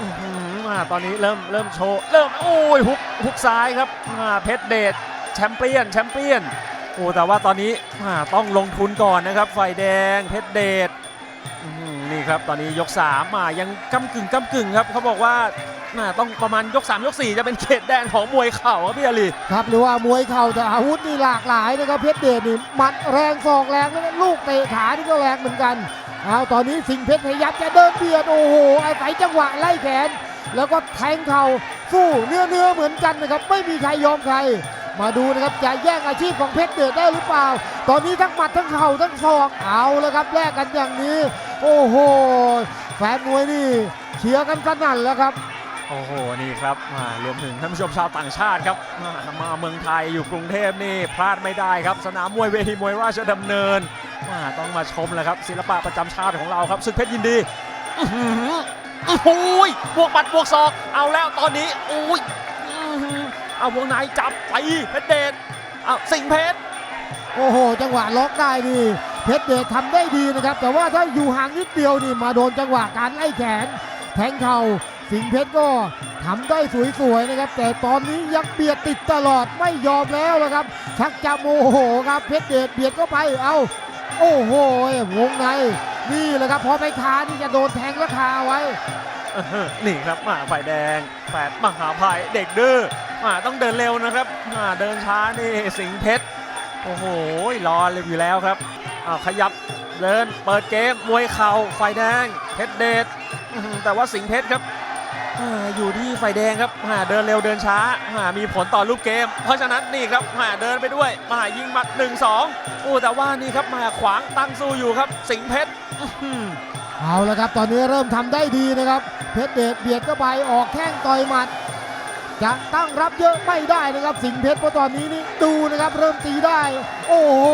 อื้อหืออ่าตอนนี้เริ่มเริ่มโชว์เริ่มโอ้ยฮุกฮุกซ้ายครับเพชรเดชแชมเปี้ยนแชมเปี้ยนโอ้แต่ว่าตอนนี้ต้องลงทุนก่อนนะครับฝ่ายแดงเพชรเดชนี่ครับตอนนี้ยก3มายังก้ากึ่งก้ากึ่งครับเขาบอกว่าต้องประมาณยก 3 ยก 4 จะเป็นเขตแดนของมวยเข่าครับพี่อาลีครับหรือว่ามวยเข่าแต่อาวุธนี่หลากหลายนะครับเพชรเดชนี่มัดแรงศอกแรงแล้วลูกเตะขานี่ก็แรงเหมือนกัน เอาตอนนี้สิงเพชรพยายามจะเดินเบียดโอ้โหอาศัยจังหวะไล่แขน แล้วก็แทงเข่าสู้เนื้อเนื้อเหมือนกันนะครับ ไม่มีใครยอมใคร มาดูนะครับจะแย่งอาชีพของเพชรเดชได้หรือเปล่า ตอนนี้ทั้งหมัดทั้งเข่าทั้งศอกเอาแล้วครับแลกกันอย่างนี้ โอ้โหแฟนมวยนี่เชียร์กันสนั่นแล้วครับ โอ้โห นี่ครับมารวมถึงท่านผู้ชมชาวต่างชาติครับมามาเมืองไทยอยู่กรุงเทพนี่พลาดไม่ได้ครับ สนามมวยเวทีมวยราชดำเนินมาต้องมาชมแหละครับศิลปะประจำชาติของเราครับศึกเพชรยินดีอื้อหือโอ้โหยบวกบัดบวกศอก เอาแล้วตอนนี้โอ้ยอื้อหือเอาวงในจับไปเพชรเดชเอาสิงห์เพชรโอ้โห จังหวะล็อกได้นี่เพชรเดชทำได้ดีนะครับ แต่ว่าถ้าอยู่ห่างนิดเดียวนี่มาโดนจังหวะการไล่แขนแทงเข่า สิงเพชรก็ทำได้สวยๆนะครับ แต่ตอนนี้ยังเบียดติดตลอดไม่ยอมแล้วนะครับ ชักจะโมโหครับเพชรเดชเบียดเข้าไปเอาโอ้โหวงในนี่แหละครับพอไปคานี่จะโดนแทงและคาไว้นี่ครับมาฝ่ายแดงแฝดมหาภัยเด็กดื้อมาต้องเดินเร็วนะครับมาเดินช้านี่สิงเพชรโอ้โหรอเลยอยู่แล้วครับอ้าวขยับเดินเปิดเกมมวยเข่าไฟแดงเพชรเดชแต่ว่าสิงเพชรครับ อ่าอยู่ที่ไฟแดงครับอ่าเดินเร็วเดินช้าอ่ามีผลต่อรูปเกม เพราะฉะนั้นนี่ครับอ่าเดินไปด้วยมายิงหมัด1 2โอ้แต่ว่านี่ครับมาขวางตั้งสู้อยู่ครับ สิงเพชรเอาละครับ ตอนนี้เริ่มทำได้ดีนะครับ เพชรเดชเบียดเข้าไปออกแข้งต่อยหมัด จะตั้งรับเยอะไม่ได้นะครับ สิงเพชรเพราะตอนนี้นี่ดูนะครับเริ่มตีได้ โอ้โห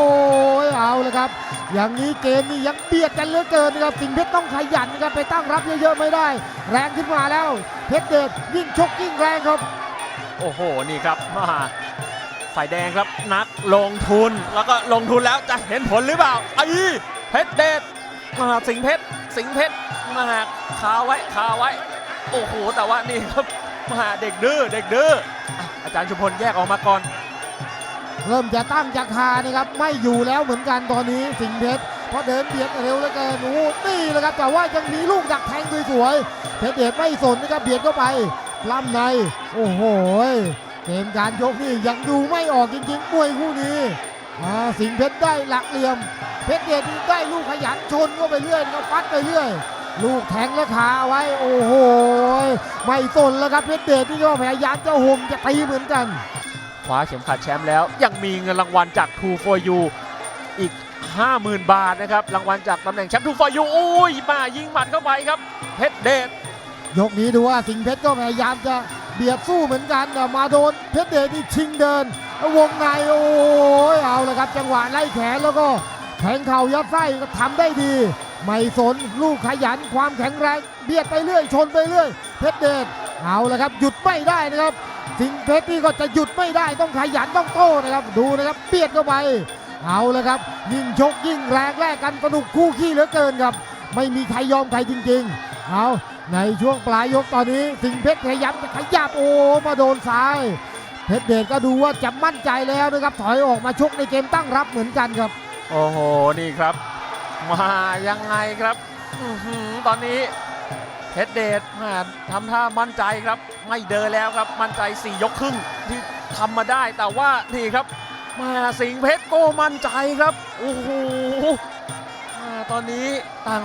เอาละครับ อย่างนี้เกมนี้ยังเบียดกันเหลือเกินนะครับ สิงเพชรต้องขยันนะครับไปตั้งรับเยอะๆไม่ได้ แรงขึ้นมาแล้ว เพชรเดชยิ่งชกยิ่งแรงครับ โอ้โห นี่ครับมาฝ่ายแดงครับนักลงทุนแล้วก็ลงทุนแล้วจะเห็นผลหรือเปล่าไอ้เพชรเดชมาสิงห์เพชรสิงห์เพชรมาคาไว้คาไว้ โอ้โห แต่ว่านี่ครับมาเด็กดื้อเด็กดื้ออะอาจารย์ชุมพลแยกออกมาก่อน เริ่มจะตั้งจะคานะครับ ไม่อยู่แล้วเหมือนกันตอนนี้สิงห์เพชร เพราะเดินเบียดเร็วเหลือเกินโอ้นี่แหละครับแต่ว่ายังมีลูกดักแทงสวยๆเพชรเดชไม่สนนะครับเบียดเข้าไปล้ำในโอ้โหเกมการยกนี่ยังดูไม่ออกจริงๆมวยคู่นี้อาสิงเพชรได้หลักเหลี่ยม เพชรเดชได้ลูกขยันชนเข้าไปเรื่อยนะครับฟัดไปเรื่อย ลูกแทงและขาไว้โอ้โหไม่สนแล้วครับเพชรเดชนี่ก็พยายามจะห่มจะตีเหมือนกันคว้าเข็มขัดแชมป์แล้วยังมีเงินรางวัลจาก True for You อีก 50,000 บาทนะครับรางวัลจากตำแหน่งแชมป์ True for You โอ้ยมายิงหมัดเข้าไปครับเพชรเดชยกนี้ดูว่าสิงเพชรก็พยายามจะเบียดสู้เหมือนกันแต่มาโดนเพชรเดชนี่ชิงเดินวงในโอ้ยเอาละครับ จังหวะไล่แขนแล้วก็แทงเข่ายัดไส้ก็ทำได้ดี ไม่สนลูกขยันความแข็งแรงเบียดไปเรื่อยชนไปเรื่อย เพชรเดชเอาละครับ หยุดไม่ได้นะครับ สิงเพชรนี่ก็จะหยุดไม่ได้ต้องขยันต้องโต้นะครับดูนะครับเบียดเข้าไป เอาละครับ ยิ่งชกยิ่งแรงแลกกันสนุกคู่ขี้เหลือเกินครับ ไม่มีใครยอมใครจริง ๆ เอาในช่วงปลายยกตอนนี้ สิงห์เพชรพยายามจะขยับโอ้มาโดนซ้าย เพชรเดชก็ดูว่าจะมั่นใจแล้วนะครับ ถอยออกมาชกในเกมตั้งรับเหมือนกันครับ โอ้โหนี่ครับ มายังไงครับอื้อหือตอนนี้เพชรเดชมาทำท่ามั่นใจครับ ไม่เดินแล้วครับมั่นใจ 4 ยกครึ่งที่ทำมาได้แต่ว่านี่ครับ มาสิงเพชรก็มั่นใจครับ โอ้โหตอนนี้ต่าง